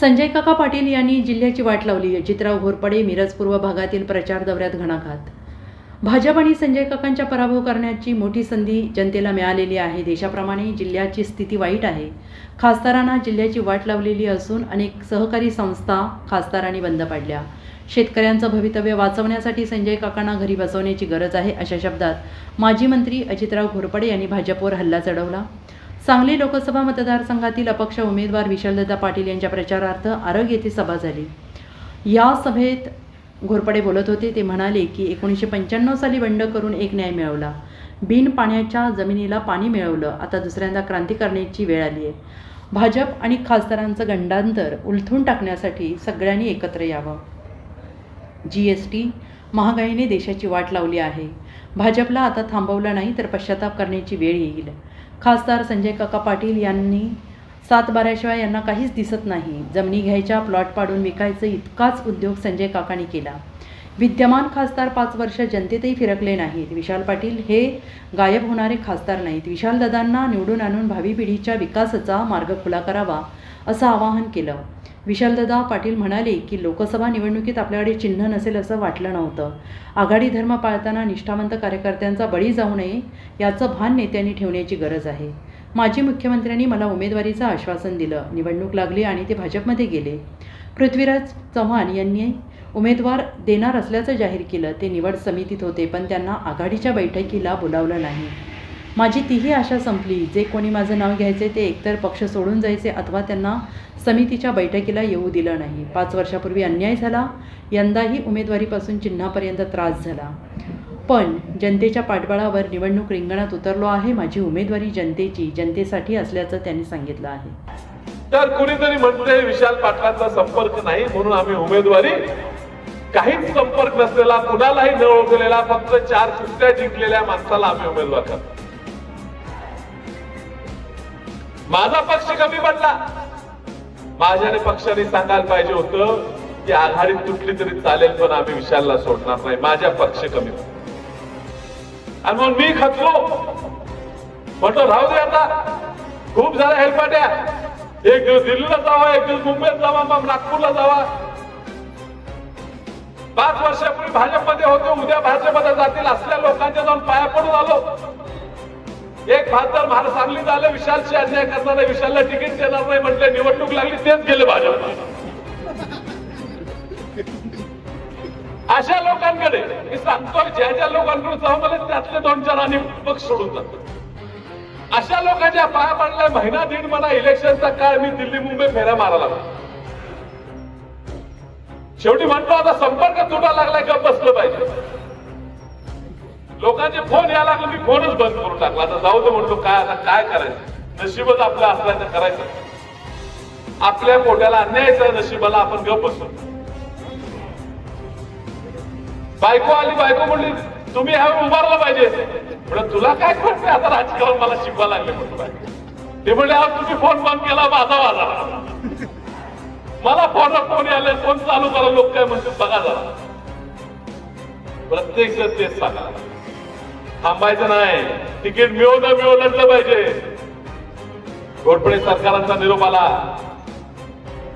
संजय काका पाटील यांनी जिल्ह्याची वाट लावली अजितराव घोरपडे मिरज पूर्व भागातील प्रचार दौऱ्यात घणाघात. भाजप आणि संजय काकांच्या पराभव करण्याची मोठी संधी जनतेला मिळालेली आहे. देशाप्रमाणे जिल्ह्याची स्थिती वाईट आहे. खासदारांना जिल्ह्याची वाट लावलेली असून अनेक सहकारी संस्था खासदारांनी बंद पाडल्या. शेतकऱ्यांचं भवितव्य वाचवण्यासाठी संजय काकांना घरी बसवण्याची गरज आहे अशा शब्दात माजी मंत्री अजितराव घोरपडे यांनी भाजपवर हल्ला चढवला. सांगली लोकसभा मतदारसंघातील अपक्ष उमेदवार विशालदत्ता पाटील यांच्या प्रचारार्थ आरग येथे सभा झाली. या सभेत घोरपडे बोलत होते. ते म्हणाले की एकोणीसशे पंच्याण्णव साली बंड करून एक न्याय मिळवला. बिन पाण्याच्या जमिनीला पाणी मिळवलं. आता दुसऱ्यांदा क्रांती करण्याची वेळ आली आहे. भाजप आणि खासदारांचं गंडांतर उलथून टाकण्यासाठी सगळ्यांनी एकत्र यावं. जी एस टी महागाईने देशाची वाट लावली आहे. भाजपला आता थांबवलं नाही तर पश्चाताप करण्याची वेळ येईल. खासदार संजय काका पाटील यांनी सातबाऱ्याशिवाय यांना काहीच दिसत नाही. जमिनी घ्यायच्या प्लॉट पाडून विकायचं इतकाच उद्योग संजय काकांनी केला. विद्यमान खासदार पाच वर्ष जनतेतही फिरकले नाहीत. विशाल पाटील हे गायब होणारे खासदार नाहीत. विशालदादांना निवडून आणून भावी पिढीच्या विकासाचा मार्ग खुला करावा असं आवाहन केलं. विशालदादा पाटील म्हणाले की लोकसभा निवडणुकीत आपल्याकडे चिन्ह नसेल असं वाटलं नव्हतं. आघाडी धर्म पाळताना निष्ठावंत कार्यकर्त्यांचा बळी जाऊ नये याचं भान नेत्यांनी ठेवण्याची गरज आहे. माजी मुख्यमंत्र्यांनी मला उमेदवारीचं आश्वासन दिलं. निवडणूक लागली आणि ते भाजपमध्ये गेले. पृथ्वीराज चव्हाण यांनी उमेदवार देणार असल्याचं जाहीर केलं. ते निवड समितीत होते पण त्यांना आघाडीच्या बैठकीला बोलावलं नाही. माझी तीही आशा संपली. जे कोणी माझं नाव घ्यायचे ते एकतर पक्ष सोडून जायचे अथवा त्यांना समितीच्या बैठकीला येऊ दिलं नाही. पाच वर्षापूर्वी अन्याय झाला. यंदाही उमेदवारीपासून चिन्हापर्यंत त्रास झाला. पण जनतेच्या पाठबळावर निवडणूक रिंगणात उतरलो आहे माझी उमेदवारी जनतेची. जनतेसाठी असल्याचं त्यांनी सांगितलं आहे. तर कुणीतरी म्हणते विशाल पाटलांचा संपर्क नाही म्हणून आम्ही उमेदवारी. काहीच संपर्क नसलेला कुणालाही न ओळखलेला फक्त चार कुस्त्या जिंकलेल्या माणसाला आम्ही उमेदवार करतो. माझा पक्ष कमी पडला. माझ्याने पक्षाने सांगायला पाहिजे होतं की आघाडी तुटली तरी चालेल पण आम्ही विशालला सोडणार नाही. माझ्या पक्ष कमी आणि म्हणून मी खचलो. म्हटलं राहू दे आता. खूप झाल्या हेलपाट्या. एक दिवस दिल्लीला जावा एक दिवस मुंबईत जावा मग नागपूरला जावा. पाच वर्षापूर्वी भाजपमध्ये होते उद्या भाजपमध्ये जातील असल्या लोकांच्या जाऊन पाया पडून आलो. एक खासदार महाराज सांगली झालं विशालशी अन्याय करणार नाही विशालला तिकीट देणार नाही म्हटले निवडणूक लागली तेच गेले भाजप. अशा लोकांकडे मी सांगतो ज्या ज्या लोकांकडून जाऊन आले त्यातले दोन चार आणि पक्ष सोडून जातात. अशा लोकांच्या पाया पडल्या महिना दीड मला इलेक्शनचा काळ मी दिल्ली मुंबई फेऱ्या मारायला लागलो. शेवटी म्हणतो आता संपर्क तुटा लागलाय का बसलं पाहिजे. लोकांचे फोन यायला लागले मी फोनच बंद करून टाकला. आता जाऊ दे म्हणतो काय आता काय करायचं? नशीबच आपलं असल्याचं करायचं. आपल्या पोट्याला अन्यायचं नशिबाला आपण गप बसतो बायको आली बायको म्हणली तुम्ही ह्या उभारलं पाहिजे. म्हणजे तुला काय कळते आता राजकारण मला शिकवा लागले म्हणतो ते म्हणले तुम्ही फोन बंद केला माझा वाजा मला फोन फोन आले फोन चालू करा लोक काय म्हणतात बघा जरा. प्रत्येक जण तेच सांगा थांबायचं नाही. तिकीट मिळो न मिळो लढलं पाहिजे. घोटपडे सरकारांचा निरोप आला.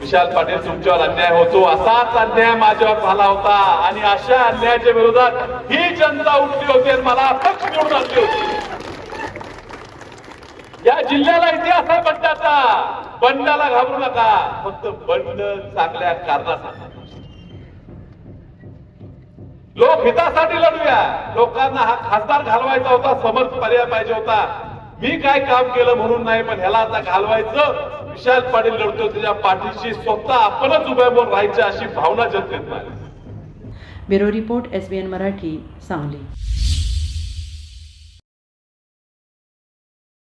विशाल पाटील तुमच्यावर अन्याय होतो असाच अन्याय माझ्यावर झाला होता. आणि अशा अन्यायाच्या विरोधात ही जनता उठली होती आणि मला पक्ष निवडून आणली होती. या जिल्ह्याला इतिहास आहे बंडाचा. बंडाला घाबरू नका. फक्त बंड चांगल्या कारणासाठी. लोक हितासाठी लढूया लोकांना हा खासदार घालवायचा होता समर्थ पर्याय पाहिजे होता. मी काय काम केलं म्हणून नाही पण ह्याला आता घालवायचं. विशाल पाटील लढतो त्याच्या पाठीशी स्वतः आपणच उभ्या म्हणून राहायची अशी भावना जनतेत नाही bureau report S B N Marathi Sangli.